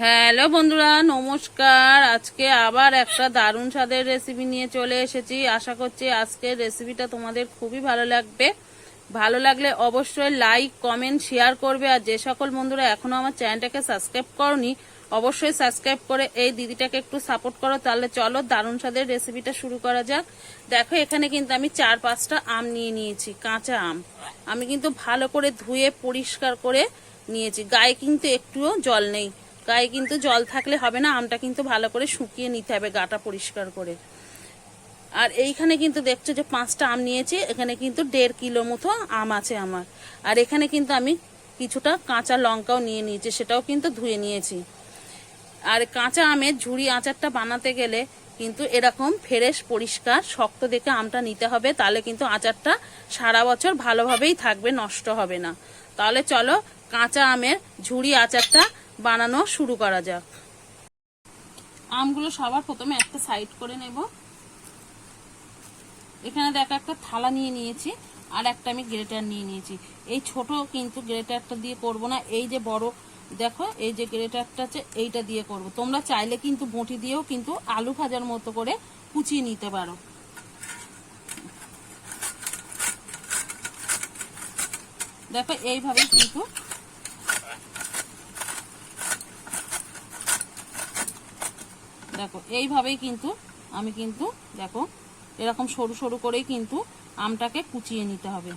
Hello বন্ধুরা, নমস্কার। আজকে আবার একটা দারুণ স্বাদের রেসিপি নিয়ে চলে এসেছি। আশা করছি আজকের রেসিপিটা তোমাদের খুবই ভালো লাগবে। ভালো লাগলে অবশ্যই লাইক কমেন্ট শেয়ার করবে। আর যে সকল বন্ধুরা এখনও আমার চ্যানেলটাকে সাবস্ক্রাইব করনি, অবশ্যই সাবস্ক্রাইব করে এই দিদিটাকে একটু সাপোর্ট করো। তাহলে চলো দারুণ স্বাদের রেসিপিটা শুরু করা যাক। দেখো, এখানে কিন্তু আমি চার পাঁচটা আম নিয়ে নিয়েছি, কাঁচা আম। আমি কিন্তু ভালো করে ধুয়ে, পরিষ্কার করে নিয়েছি। গায়ে কিন্তু একটুও জল নেই। গায়ে কিন্তু জল থাকলে হবে না, আমটা কিন্তু ভালো করে শুকিয়ে নিতে হবে, গাটা পরিষ্কার করে। আর এইখানে কিন্তু দেখছ যে পাঁচটা আম নিয়েছি, এখানে কিন্তু দেড় কিলো মতো আম আছে আমার। আর এখানে কিন্তু আমি কিছুটা কাঁচা লঙ্কাও নিয়ে নিয়েছি, সেটাও কিন্তু ধুয়ে নিয়েছি। আর কাঁচা আমের ঝুড়ি আচারটা বানাতে গেলে কিন্তু এরকম ফ্রেশ, পরিষ্কার, শক্ত দেখে আমটা নিতে হবে, তাহলে কিন্তু আচারটা সারা বছর ভালোভাবেই থাকবে, নষ্ট হবে না। তাহলে চলো কাঁচা আমের ঝুড়ি আচারটা বানানো শুরু করা যাক। আমগুলো সবার প্রথমে একটা সাইড করে নেব। এখানে দেখো একটা থালা নিয়ে নিয়েছি আর একটা আমি গ্রেটার নিয়ে নিয়েছি। এই ছোট কিন্তু গ্রেটারটা দিয়ে করব না, এই যে বড় দেখো, এই যে গ্রেটারটা আছে, এইটা দিয়ে করব। তোমরা চাইলে কিন্তু বটি দিয়েও কিন্তু আলু ভাজার মতো করে কুচিয়ে নিতে পারো। দেখো, এইভাবে কিন্তু দেখো, এইভাবেই কিন্তু আমি কিন্তু দেখো, এরকম সরু সরু করেই কিন্তু আমটাকে কুচিয়ে নিতে হবে।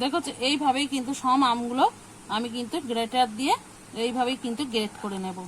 দেখো এইভাবেই কিন্তু সব আমগুলো আমি কিন্তু গ্রেটার দিয়ে এইভাবেই কিন্তু গ্রেট করে নেব।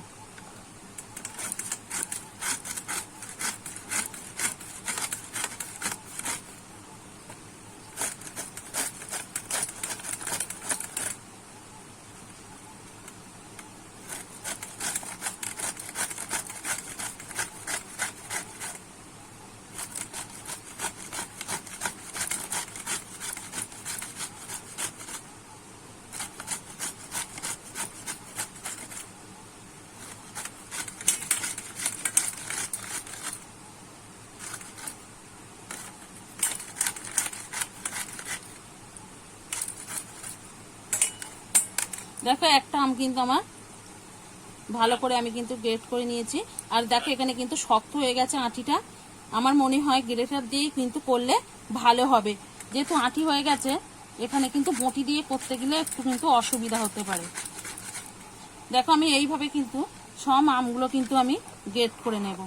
দেখো, একটা আম কিন্তু আমার ভালো করে আমি কিন্তু গ্রেট করে নিয়েছি। আর দেখো, এখানে কিন্তু শক্ত হয়ে গেছে আঁটিটা। আমার মনে হয় গ্রেটার দিয়ে কিন্তু করলে ভালো হবে। যেহেতু আঁটি হয়ে গেছে, এখানে কিন্তু বটি দিয়ে করতে গেলে একটু কিন্তু অসুবিধা হতে পারে। দেখো, আমি এইভাবে কিন্তু সব আমগুলো কিন্তু আমি গ্রেট করে নেব।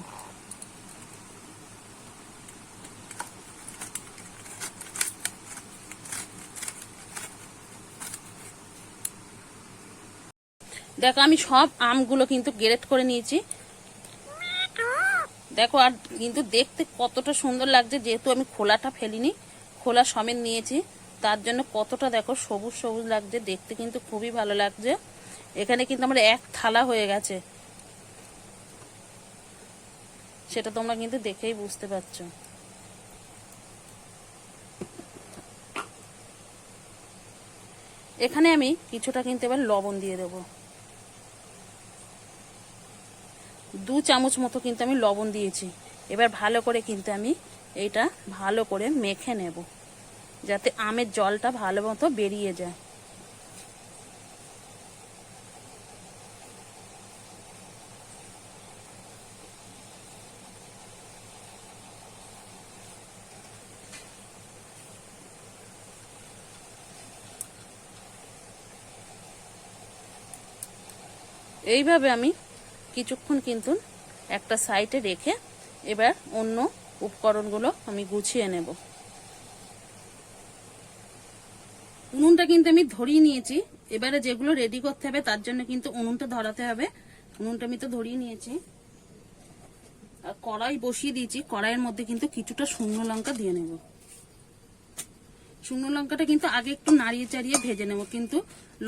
দেখো, আমি সব আমগুলো কিন্তু গ্রেট করে নিয়েছি। দেখো, আর কিন্তু দেখতে কতটা সুন্দর লাগছে, যেহেতু আমি খোলাটা ফেলিনি, খোলা সমেত নিয়েছি। তার জন্য কতটা দেখো, সবুজ সবুজ লাগছে, দেখতে কিন্তু খুবই ভালো লাগছে। এখানে কিন্তু আমার এক থালা হয়ে গেছে। সেটা তোমরা কিন্তু দেখেই বুঝতে পারছ। এখানে আমি কিছুটা কিন্তু এবার লবণ দিয়ে দেবো। দু চামচ মতো কিন্তু আমি লবণ দিয়েছি। এবার ভালো করে কিন্তু আমি এইটা ভালো করে মেখে নেব, যাতে আমের জলটা ভালো মতো বেরিয়ে যায়। এইভাবে আমি কিছুক্ষণ কিন্তু একটা সাইডে রেখে এবার অন্য উপকরণগুলো আমি গুছিয়ে নেব। উনুনটা কিন্তু আমি ধরিয়ে নিয়েছি। এবারে যেগুলো রেডি করতে হবে, তার জন্য কিন্তু উনুনটা ধরাতে হবে। উনুনটা আমি তো ধরিয়ে নিয়েছি। আর কড়াই বসিয়ে দিয়েছি। কড়াইয়ের মধ্যে কিন্তু কিছুটা শুকনো লঙ্কা দিয়ে নেব। শুকনো লঙ্কাটা কিন্তু আগে একটু নাড়িয়ে চাড়িয়ে ভেজে নেব। কিন্তু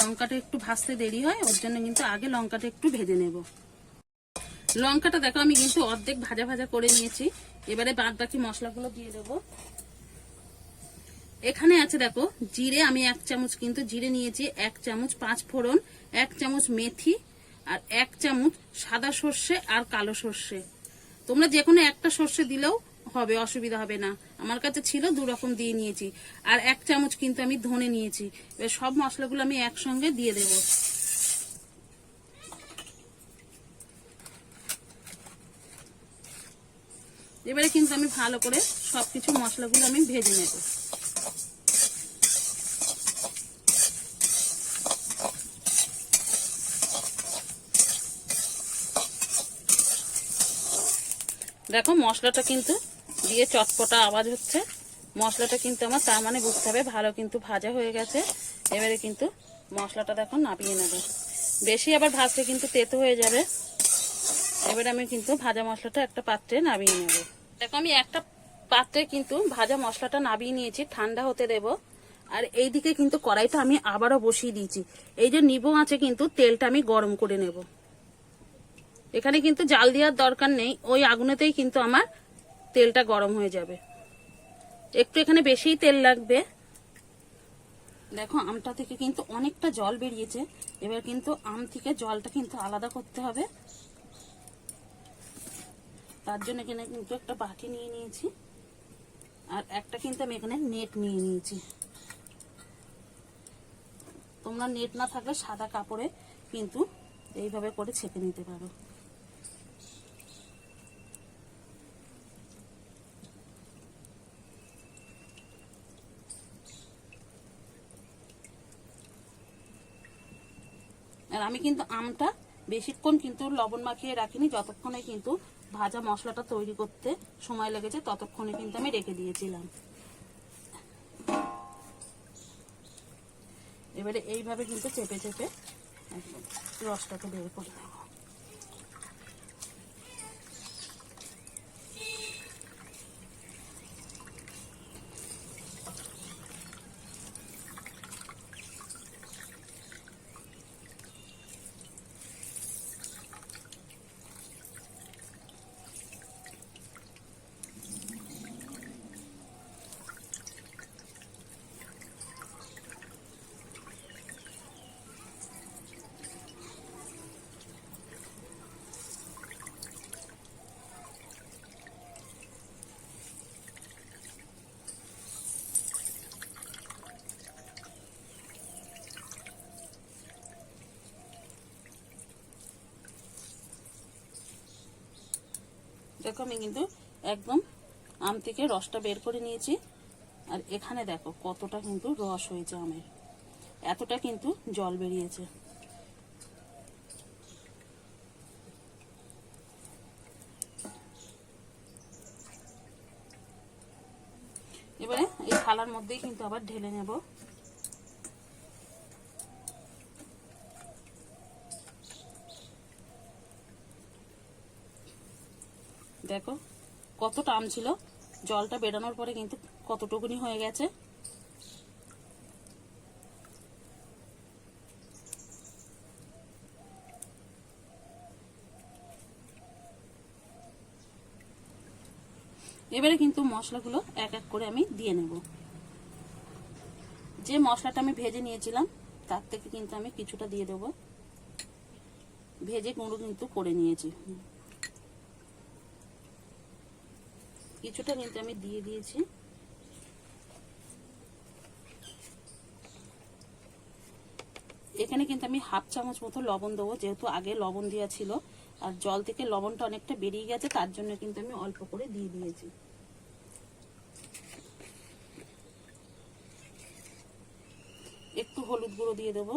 লঙ্কাটা একটু ভাজতে দেরি হয়, ওর জন্য কিন্তু আগে লঙ্কাটা একটু ভেজে নেব। লঙ্কাটা দেখো, আমি কিন্তু অর্ধেক ভাজা ভাজা করে নিয়েছি। এবারে বাদ বাকি মশলাগুলো দিয়ে দেবো। এখানে আছে দেখো, জিরে আমি এক চামচ কিন্তু জিরে নিয়েছি, এক চামচ পাঁচ ফোড়ন, এক চামচ মেথি আর এক চামচ সাদা সর্ষে আর কালো সর্ষে। তোমরা যে কোনো একটা সর্ষে দিলেও হবে, অসুবিধা হবে না। আমার কাছে ছিল দু রকম দিয়ে নিয়েছি। আর এক চামচ কিন্তু আমি ধনে নিয়েছি। এবার সব মশলাগুলো আমি একসঙ্গে দিয়ে দেব। এবারে কিন্তু আমি ভালো করে সবকিছু মশলাগুলো আমি ভেজে নেব। দেখো মশলাটা কিন্তু দিয়ে চটপটা আওয়াজ হচ্ছে। মশলাটা কিন্তু আমার তার মানে বুঝতে হবে, ভালো কিন্তু ভাজা হয়ে গেছে। এবারে কিন্তু মশলাটা দেখো নাবিয়ে নেবে। বেশি আবার ভাজলে কিন্তু তেতো হয়ে যাবে। এবারে আমি কিন্তু ভাজা মশলাটা একটা পাত্রে নামিয়ে নেব। দেখো, আমি একটা পাত্রে কিন্তু ভাজা মশলাটা নামিয়ে নিয়েছি, ঠান্ডা হতে দেব। আর এই দিকে কিন্তু কড়াইটা আমি আবারও বসিয়ে দিয়েছি। এই যে নিবো আছে কিন্তু তেলটা আমি গরম করে নেব। এখানে কিন্তু জাল দেওয়ার দরকার নেই, ওই আগুনেতেই কিন্তু আমার তেলটা গরম হয়ে যাবে। একটু এখানে বেশিই তেল লাগবে। দেখো, আমটা থেকে কিন্তু অনেকটা জল বেরিয়েছে। এবার কিন্তু আম থেকে জলটা কিন্তু আলাদা করতে হবে। তার জন্য এখানে কিন্তু একটা বাটি নিয়ে নিয়েছি। আর একটা কিন্তু আমি এখানে নেট নিয়ে নিয়েছি। তোমরা নেট না থাকলে সাদা কাপড়ে কিন্তু এইভাবে করে ছেঁকে নিতে পারো। আর আমি কিন্তু আমটা বেশিক্ষণ কিন্তু লবণ মাখিয়ে রাখিনি, যতক্ষণে কিন্তু ভাজা মশলাটা তৈরি করতে সময় লেগেছে, ততক্ষণে কিন্তু আমি রেখে দিয়েছিলাম। এবারে এইভাবে কিন্তু চেপে চেপে রসটাকে বের করে নেব। দেখো আমি কিন্তু একদম আম থেকে রসটা বের করে নিয়েছি। আর এখানে দেখো কতটা কিন্তু রস হয়েছে আমের। এতটা কিন্তু জল বেরিয়েছে। এবারে এই থালার মধ্যেই কিন্তু আবার ঢেলে নেব। দেখো, কতটা আম ছিল। জলটা বেরানোর পরে কিন্তু কতটুকুনি হয়ে গেছে। এবারে কিন্তু মশলাগুলো এক এক করে আমি দিয়ে নেব। যে মশলাটা আমি ভেজে নিয়েছিলাম, তার থেকে কিন্তু আমি কিছুটা দিয়ে দেব। ভেজে গুঁড়ো কিন্তু করে নিয়েছি। কিছুটা কিন্তু আমি দিয়ে দিয়েছি। এখানে কিন্তু আমি হাফ চামচ মতো লবণ দেবো, যেহেতু আগে লবণ দেওয়া ছিল। আর জল থেকে লবণটা অনেকটা বেরিয়ে গেছে, তার জন্য কিন্তু আমি অল্প করে দিয়ে দিয়েছি। একটু হলুদ গুঁড়ো দিয়ে দেবো।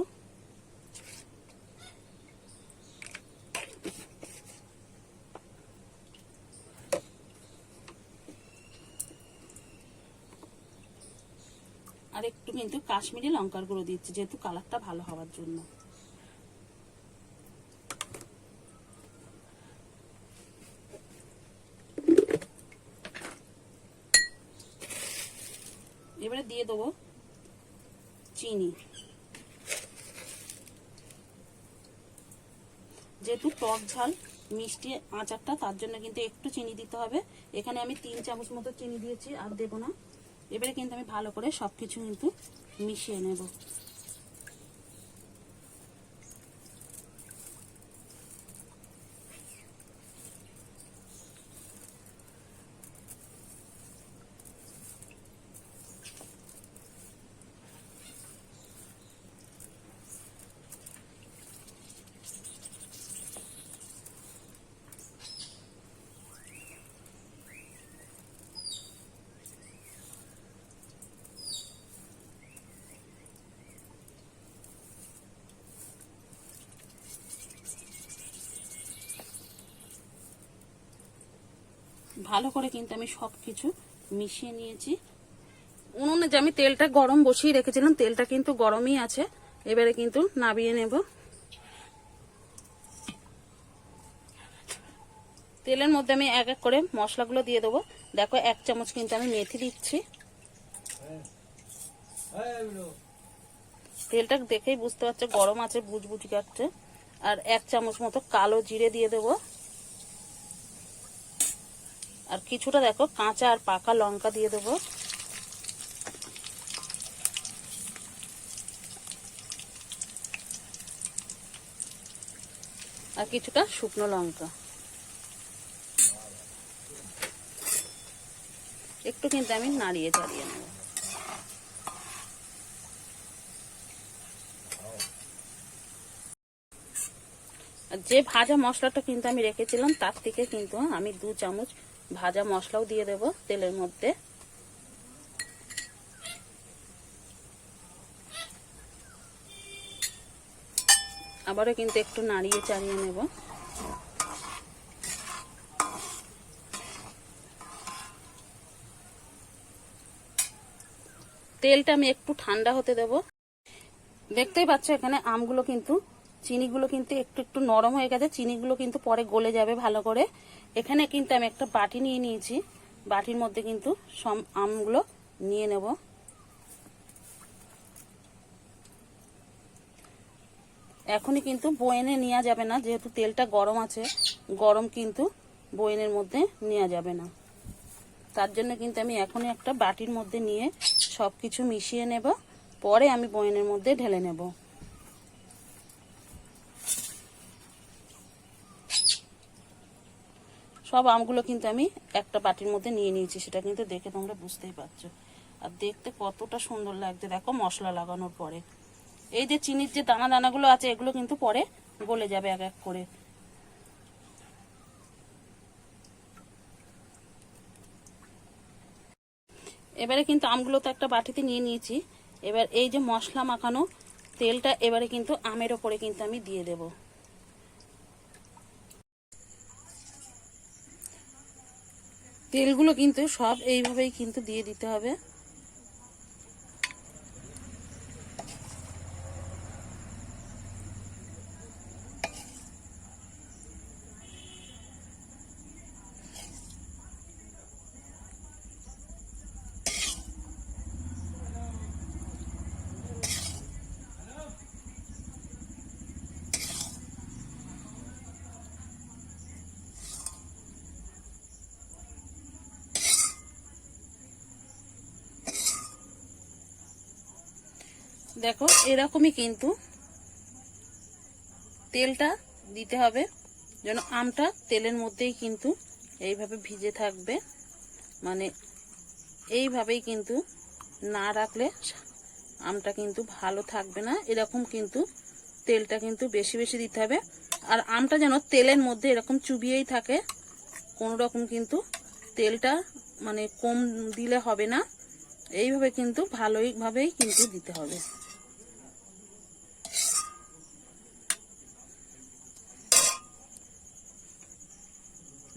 আর একটু কিন্তু কাশ্মীরি লঙ্কার গুঁড়ো দিচ্ছি, যেহেতু কালারটা ভালো হওয়ার জন্য। এবারে দিয়ে দেবো চিনি। যেহেতু টক ঝাল, মিষ্টি আচারটা, তার জন্য কিন্তু একটু চিনি দিতে হবে। এখানে আমি তিন চামচ মতো চিনি দিয়েছি, আর দেবো না। এবারে কিন্তু আমি ভালো করে সব কিছু কিন্তু মিশিয়ে নেব। ভালো করে কিন্তু আমি সব কিছু মিশিয়ে নিয়েছি। উনুনে যে আমি তেলটা গরম বসিয়ে রেখেছিলাম, তেলটা কিন্তু গরমই আছে। এবারে কিন্তু নাবিয়ে নেব। তেলের মধ্যে আমি এক এক করে মশলাগুলো দিয়ে দেবো। দেখো, এক চামচ কিন্তু আমি মেথি দিচ্ছি। তেলটা দেখেই বুঝতে পারছ, গরম আছে, বুঝবুঝ কাটছে আর এক চামচ মতো কালো জিরে দিয়ে দেবো। আর কিছুটা দেখো, কাঁচা আর পাকা লঙ্কা দিয়ে দেবো। আর কিছুটা শুকনো লঙ্কা। একটু কিন্তু আমি নাড়িয়ে চাড়িয়ে নেব। যে ভাজা মশলাটা কিন্তু আমি রেখেছিলাম, তার থেকে কিন্তু আমি দু চামচ ভাজা মশলাও দিয়ে দেব তেলের মধ্যে। আবারও কিন্তু একটু নাড়িয়ে চাড়িয়ে নেব। তেলটা আমি একটু ঠান্ডা হতে দেব। দেখতেই পাচ্ছ এখানে আমগুলো কিন্তু, চিনিগুলো কিন্তু একটু একটু নরম হয়ে গেছে, চিনিগুলো কিন্তু পরে গলে যাবে ভালো করে। এখানে কিন্তু আমি একটা বাটি নিয়ে নিয়েছি। বাটির মধ্যে কিন্তু সব আমগুলো নিয়ে নেব। এখনই কিন্তু বয়েনে নেওয়া যাবে না, যেহেতু তেলটা গরম আছে, গরম কিন্তু বয়েনের মধ্যে নেওয়া যাবে না। তার জন্য কিন্তু আমি এখনই একটা বাটির মধ্যে নিয়ে সব কিছু মিশিয়ে নেব, পরে আমি বয়েনের মধ্যে ঢেলে নেব। সব আমগুলো কিন্তু আমি একটা বাটির মধ্যে নিয়ে নিয়েছি, সেটা কিন্তু দেখে তোমরা বুঝতেই পারছ। আর দেখতে কতটা সুন্দর লাগছে, দেখো মশলা লাগানোর পরে। এই যে চিনির যে দানা দানাগুলো আছে, এগুলো কিন্তু পরে গলে যাবে এক এক করে। এবারে কিন্তু আমগুলো তো একটা বাটিতে নিয়ে নিয়েছি। এবার এই যে মশলা মাখানো তেলটা এবারে কিন্তু আমের ওপরে কিন্তু আমি দিয়ে দেবো। তেলগুলো কিন্তু সব এইভাবেই কিন্তু দিয়ে দিতে হবে। দেখো, এরকমই কিন্তু তেলটা দিতে হবে, যেন আমটা তেলের মধ্যেই কিন্তু এইভাবে ভিজে থাকবে। মানে এইভাবেই কিন্তু না রাখলে আমটা কিন্তু ভালো থাকবে না। এরকম কিন্তু তেলটা কিন্তু বেশি বেশি দিতে হবে। আর আমটা যেন তেলের মধ্যে এরকম চুবিয়েই থাকে, কোনো রকম কিন্তু তেলটা মানে কম দিলে হবে না। এইভাবে কিন্তু ভালোইভাবেই কিন্তু দিতে হবে।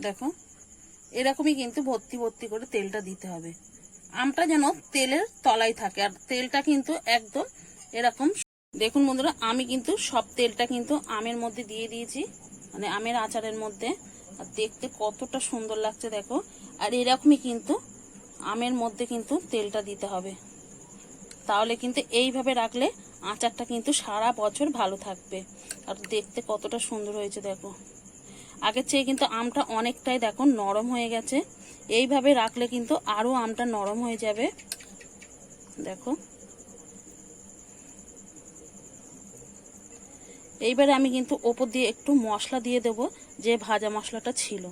দেখো, এরকমই কিন্তু ভর্তি ভর্তি করে তেলটা দিতে হবে। আমটা যেন তেলের তলায় থাকে, আর তেলটা কিন্তু একদম এরকম দেখুন বন্ধুরা, আমি কিন্তু সব তেলটা কিন্তু আমের মধ্যে দিয়ে দিয়েছি মানে আমের আচারের মধ্যে। আর দেখতে কতটা সুন্দর লাগছে দেখো, আর এরকমই কিন্তু আমের মধ্যে কিন্তু তেলটা দিতে হবে। তাহলে কিন্তু এইভাবে রাখলে আচারটা কিন্তু সারা বছর ভালো থাকবে। আর দেখতে কতটা সুন্দর হয়েছে দেখো। আগের চেয়ে কিন্তু আমটা অনেকটাই দেখো নরম হয়ে গেছে। এইভাবে রাখলে কিন্তু আরও আমটা নরম হয়ে যাবে। দেখো। এইবারে আমি কিন্তু ওপর দিয়ে একটু মশলা দিয়ে দেব, যে ভাজা মশলাটা ছিল।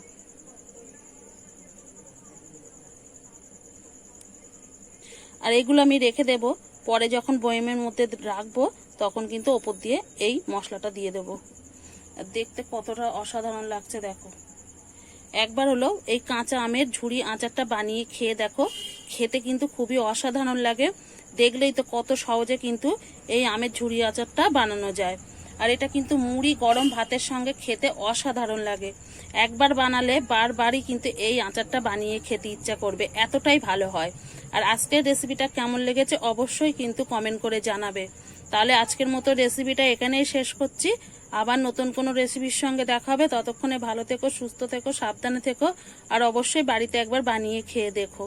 আর এগুলো আমি রেখে দেব, পরে যখন বয়েমের মধ্যে রাখব, তখন কিন্তু ওপর দিয়ে এই মশলাটা দিয়ে দেব। দেখতে কতটা অসাধারণ লাগছে দেখো। একবার হলো এই কাঁচা আমের ঝুড়ি আচারটা বানিয়ে খেয়ে দেখো, খেতে কিন্তু খুবই অসাধারণ লাগে। দেখলেই তো কত সহজে কিন্তু এই আমের ঝুড়ি আচারটা বানানো যায়। আর এটা কিন্তু মুড়ি গরম ভাতের সঙ্গে খেতে অসাধারণ লাগে। একবার বানালে বারবারই কিন্তু এই আচারটা বানিয়ে খেতে ইচ্ছা করবে, এতটাই ভালো হয়। আর আজকের রেসিপিটা কেমন লেগেছে অবশ্যই কিন্তু কমেন্ট করে জানাবে। তাহলে আজকের মতো রেসিপিটা এখানেই শেষ করছি। আবার নতুন কোনো রেসিপির সঙ্গে দেখা হবে। ততক্ষণে ভালো থেকো, সুস্থ থেকো, সাবধানে থেকো। আর অবশ্যই বাড়িতে একবার বানিয়ে খেয়ে দেখো।